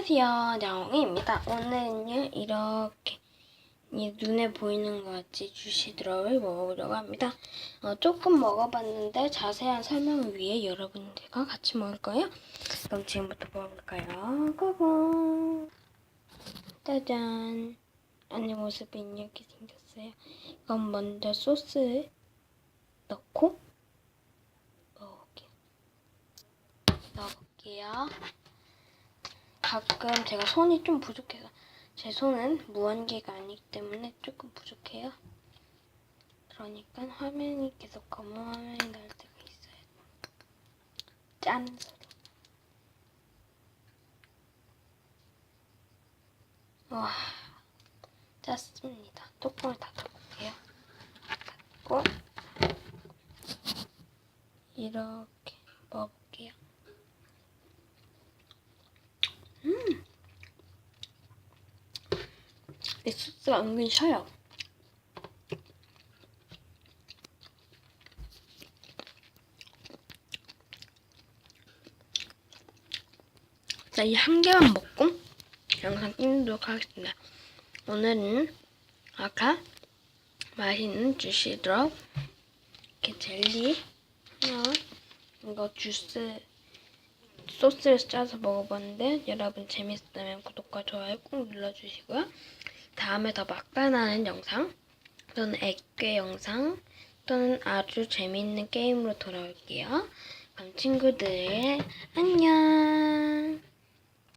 안녕하세요. 냐옹입니다. 오늘은요, 이렇게 이 눈에 보이는 것 같이 주시드럽을 먹으려고 합니다. 어, 조금 먹어봤는데 자세한 설명을 위해 여러분들과 같이 먹을 거예요. 그럼 지금부터 먹어볼까요? 고고! 짜잔! 안에 모습이 이렇게 생겼어요. 그럼 먼저 소스 넣고 먹어볼게요. 넣어볼게요. 가끔 제가 손이 좀 부족해서 제 손은 무한기가 아니기 때문에 조금 부족해요. 그러니까 화면이 계속 검은 화면이 나올 때가 있어요. 짠. 와 짰습니다. 뚜껑을 닫아볼게요. 닫고 이렇게 먹어볼게요. 내 소스가 은근 셔요. 자, 이 한 개만 먹고 영상 끝내도록 하겠습니다. 오늘은 아까 맛있는 주시드럽 이렇게 젤리 하나 이거 주스 소스를 짜서 먹어봤는데 여러분 재밌었다면 구독과 좋아요 꼭 눌러주시고요. 다음에 더 막판하는 영상 또는 액괴 영상 또는 아주 재밌는 게임으로 돌아올게요. 그럼 친구들 안녕.